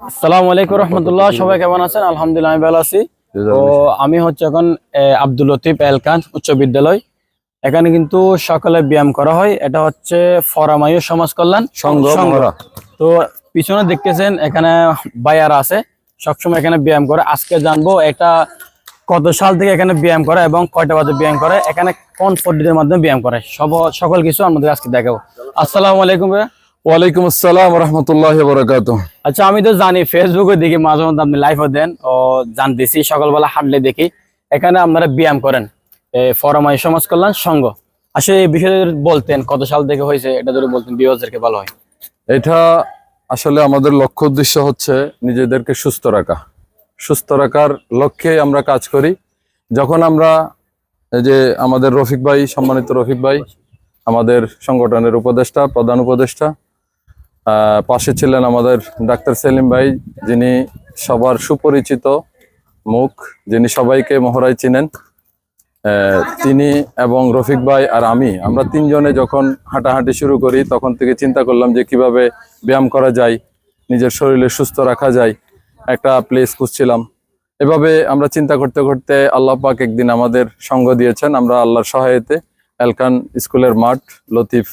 আসসালামু আলাইকুম রহমতুল্লাহ সবাই কেমন আছেন? আলহামদুলিল্লাহ আমি ভালো আছি। তো আমি হচ্ছে এখন আব্দুল লতিফ এলকান উচ্চ বিদ্যালয়। এখানে কিন্তু সকালে ব্যায়াম করা হয়। এটা হচ্ছে ফরামায়ু সমাজ কল্যাণ সংঘ। তো পিছনে দেখতেছেন এখানে বায়ারা আছে। সবসময় এখানে ব্যায়াম করে। আজকে জানব এটা কত সাল থেকে এখানে ব্যায়াম করে এবং কয়টা বাজে ব্যায়াম করে। এখানে কোন পদ্ধতির মাধ্যমে ব্যায়াম করে। সব সকল কিছু আমাদের আজকে দেখাবো। আসসালামু আলাইকুম ভাইয়া। ওয়ালাইকুম আসসালাম রহমতুল্লাহ বরাকাত আচ্ছা আমি তো জানি ফেসবুকে দেখি মাঝে মধ্যে আপনি লাইভও দেন। ও জানতেছি সকালবেলা হাঁটলে দেখি। এখানে আপনারা ব্যায়াম করেন। ফরমাই সমাজ কল্যাণ সংঘ। আসলে এই বিষয়ে বলতেন কত সাল থেকে হয়েছে এটা যদি বলতেন বিওয়াজদেরকে ভালো হয়। এটা আসলে আমাদের লক্ষ্য উদ্দেশ্য হচ্ছে নিজেদেরকে সুস্থ রাখা। সুস্থ রাখার লক্ষ্যে আমরা কাজ করি। যখন আমরা এই যে আমাদের রফিক ভাই সম্মানিত রফিক ভাই আমাদের সংগঠনের উপদেষ্টা প্রধান উপদেষ্টা পাশে ছিলেন আমাদের ডাক্তার সেলিম ভাই, যিনি সবার সুপরিচিত মুখ, যিনি সবাইকে মহড়ায় চিনেন। তিনি এবং রফিক ভাই আর আমি, আমরা তিনজনে যখন হাঁটাহাঁটি শুরু করি, তখন থেকে চিন্তা করলাম যে কীভাবে ব্যায়াম করা যায়, নিজের শরীরে সুস্থ রাখা যায়, একটা প্লেস খুঁজছিলাম। এভাবে আমরা চিন্তা করতে করতে আল্লাহ পাক একদিন আমাদের সঙ্গ দিয়েছেন, আমরা আল্লাহর সহায়তে এলকান স্কুলের মাঠ, লতিফ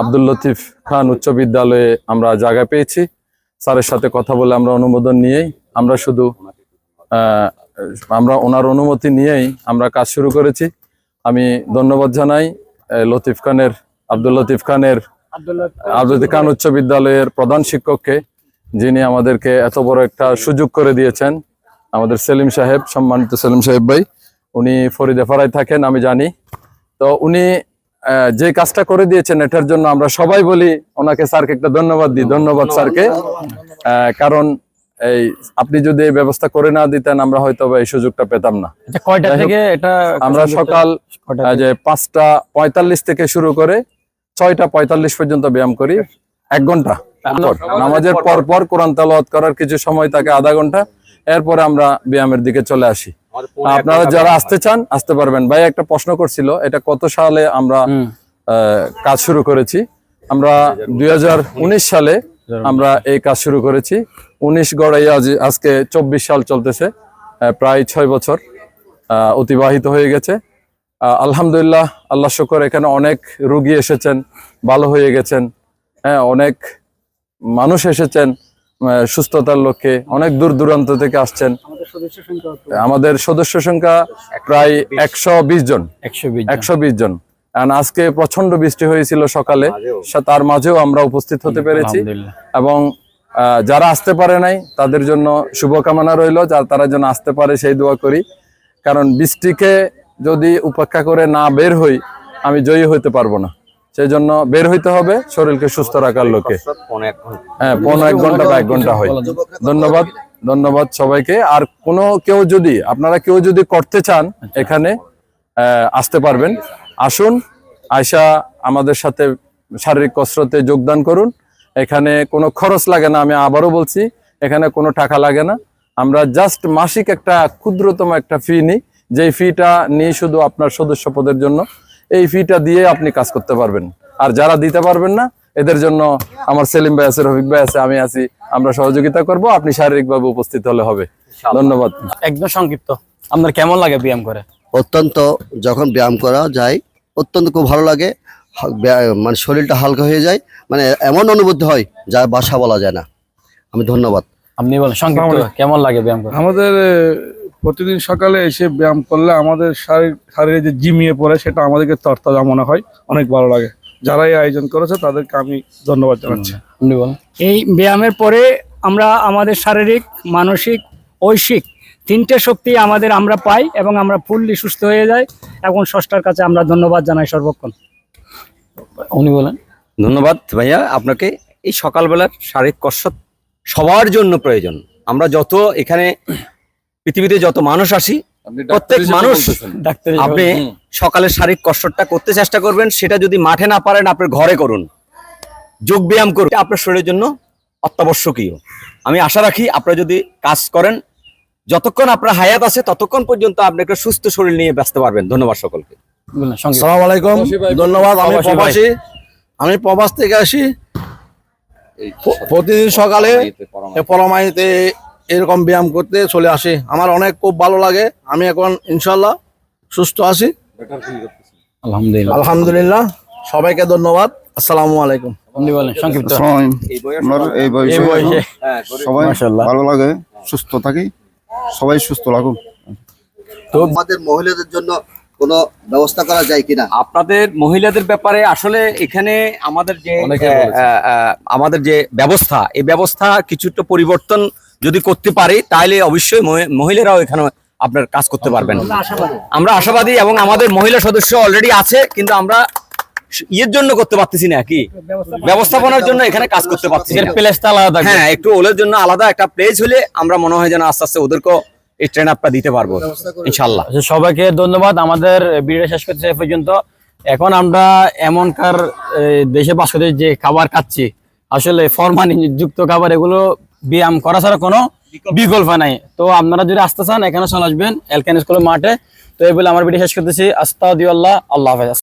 আব্দুল লতিফ খান উচ্চ বিদ্যালয়ে আমরা জায়গা পেয়েছি। স্যারের সাথে কথা বলে আমরা অনুমোদন নিয়েই আমরা শুধু আমরা ওনার অনুমতি নিয়েই আমরা কাজ শুরু করেছি। আমি ধন্যবাদ জানাই লতিফ খানের, আব্দুল লতিফ খানের, আব্দুল খান উচ্চ বিদ্যালয়ের প্রধান শিক্ষককে, যিনি আমাদেরকে এত বড় একটা সুযোগ করে দিয়েছেন। আমাদের সেলিম সাহেব, সম্মানিত সেলিম সাহেব ভাই, উনি ফরিদেফারায় থাকেন, আমি জানি। তো উনি যে কাজটা করে দিয়েছেন এটার জন্য আমরা সবাই বলি ওনাকে স্যারকে একটা ধন্যবাদ দিই ধন্যবাদ স্যারকে। আহ, কারণ এই আপনি যদি এই ব্যবস্থা করে না দিতেন আমরা হয়তো বা এই সুযোগটা পেতাম না। আচ্ছা কয়টা থেকে এটা আমরা সকাল যে পাঁচটা পঁয়তাল্লিশ থেকে শুরু করে ছয়টা পঁয়তাল্লিশ পর্যন্ত ব্যায়াম করি এক ঘণ্টা। নামাজের পর পর কোরআন তালাওয়াত করার কিছু সময় থাকে আধা ঘণ্টা। এরপরে আমরা ব্যায়ামের দিকে চলে আসি। আপনারা যারা আসতে চান আসতে পারবেন। ভাই একটা প্রশ্ন করছিল এটা কত সালে আমরা আহ, কাজ শুরু করেছি? আমরা দুই হাজার উনিশ সালে আমরা এই কাজ শুরু করেছি। উনিশ গড়াই আজ আজকে চব্বিশ সাল চলতেছে প্রায় ছয় বছর আহ, অতিবাহিত হয়ে গেছে। আলহামদুলিল্লাহ আল্লাহ শকর এখানে অনেক রুগী এসেছেন ভালো হয়ে গেছেন। হ্যাঁ অনেক মানুষ এসেছেন সুস্থতার লক্ষ্যে অনেক দূর দূরান্ত থেকে আসছেন। আমাদের সদস্য সংখ্যা প্রায় একশো বিশ জন। একশো বিশ জন। আজকে প্রচণ্ড বৃষ্টি হয়েছিল সকালে। তার মাঝেও আমরা উপস্থিত হতে পেরেছি। এবং যারা আসতে পারে নাই তাদের জন্য শুভকামনা রইল। যার তারা যেন আসতে পারে সেই দোয়া করি। কারণ বৃষ্টিকে যদি উপেক্ষা করে না বের হই আমি জয়ী হইতে পারব না। সেই জন্য বের হইতে হবে শরীরকে সুস্থ রাখার লোকে। হ্যাঁ পনেরো এক ঘণ্টা বা এক ঘণ্টা হয়। ধন্যবাদ। ধন্যবাদ সবাইকে। আর কোনো কেউ যদি, আপনারা কেউ যদি করতে চান এখানে আসতে পারবেন। আসুন আয়সা আমাদের সাথে শারীরিক কসরতে যোগদান করুন। এখানে কোনো খরচ লাগে না, আমি আবারও বলছি, এখানে কোনো টাকা লাগে না। আমরা জাস্ট মাসিক একটা ক্ষুদ্রতম একটা ফি নিই। যেই ফিটা নিয়ে শুধু আপনার সদস্য পদের জন্য, এই ফিটা দিয়ে আপনি কাজ করতে পারবেন। আর যারা দিতে পারবেন না এদের জন্য আমার সেলিম ভাই আছে রফিক ভাই আছে আমি আছি। আমরা সহযোগিতা করব আপনি শারীরিকভাবে উপস্থিত হলে হবে। ধন্যবাদ। একদম সংক্ষিপ্ত। আপনার কেমন লাগে ব্যায়াম করে? অত্যন্ত যখন ব্যায়াম করা যায় অত্যন্ত খুব ভালো লাগে। মানে শরীরটা হালকা হয়ে যায়। মানে এমন অনুভূতি হয় যা বাসা বলা যায় না। আমি ধন্যবাদ। আপনি বলেন সংক্ষিপ্ত কেমন লাগে ব্যায়াম করে? আমাদের প্রতিদিন সকালে এসে ব্যায়াম করলে আমাদের শারীর শারীরে যে জিমিয়ে পড়ে সেটা আমাদেরকে তরতাজা মনে হয় অনেক ভালো লাগে। যারা এই আয়োজন করেছে তাদেরকে আমি ধন্যবাদ জানাচ্ছি। এই ব্যায়ামের পরে আমরা আমাদের শারীরিক মানসিক ঐশিক তিনটে শক্তি আমাদের আমরা পাই এবং আমরা ফুললি সুস্থ হয়ে যাই। এবং ষষ্ঠার কাছে আমরা ধন্যবাদ জানাই সর্বক্ষণ। উনি বলেন। ধন্যবাদ ভাইয়া আপনাকে এই সকালবেলার শারীরিক কসরত সবার জন্য প্রয়োজন। আমরা যত এখানে পৃথিবীতে যত মানুষ আসি প্রত্যেক মানুষ আপনি সকালের শারীরিক কসরতটা করতে চেষ্টা করবেন সেটা যদি মাঠে না পারেন আপনার ঘরে করুন। যোগ ব্যায়াম করুন। আপনার শরীরের জন্য অত্যাবশ্যকীয়। আমি আশা রাখি আপনারা যদি কাজ করেন যতক্ষণ আপনার হায়াত আছে ততক্ষণ পর্যন্ত আপনি একটা সুস্থ শরীর নিয়ে ব্যস্ত পারবেন। ধন্যবাদ সকলকে। সালাম আলাইকুম। ধন্যবাদ আমি প্রবাসী আমি প্রবাস থেকে আসি। প্রতিদিন সকালে পরমাইতে এরকম ব্যায়াম করতে চলে আসি। আমার অনেক খুব ভালো লাগে। আমি এখন ইনশাল্লাহ সুস্থ আছি। আলহামদুলিল্লাহ। আলহামদুলিল্লাহ। সবাইকে ধন্যবাদ। আসসালামু আলাইকুম। সংক্ষিপ্ত। এই এই বয়সে বয়সে। সবাই ভালো লাগে সুস্থ থাকি সবাই সুস্থ তো আমাদের মহিলাদের জন্য কোনো ব্যবস্থা করা যায় কিনা? আপনাদের মহিলাদের ব্যাপারে আসলে এখানে আমাদের যে আমাদের যে ব্যবস্থা এই ব্যবস্থা কিছুটা পরিবর্তন যদি করতে পারি তাহলে অবশ্যই মহি- মহিলারাও এখানে আপনার কাজ করতে পারবেন। আমরা আশাবাদী। এবং আমাদের মহিলা সদস্য অলরেডি আছে কিন্তু আমরা ইয়ের জন্য করতে পারতেছি না কি? ব্যবস্থাপনার জন্য এখানে কাজ করতে পারছি প্লেসটা আলাদা হ্যাঁ একটু ওদের জন্য আলাদা একটা প্লেস হলে আমরা মনে হয় যেন আস্তে আস্তে ওদেরকেও এই ট্রেন আপটা দিতে পারব ইনশাল্লাহ আচ্ছা, সবাইকে ধন্যবাদ। আমাদের ভিডিও শেষ করতে পর্যন্ত। এখন আমরা এমনকার দেশে বাস করতে যে খাবার খাচ্ছি আসলে ফরমানি যুক্ত খাবার এগুলো ব্যায়াম করা ছাড়া কোনো বিকল্প নাই। তো আপনারা যদি আসতে চান এখানে চলে আসবেন এলকান স্কুলের মাঠে। তো এই বলে আমার ভিডিও শেষ করতেছি। আস্তা আল্লাহ আল্লাহ হাফেজ।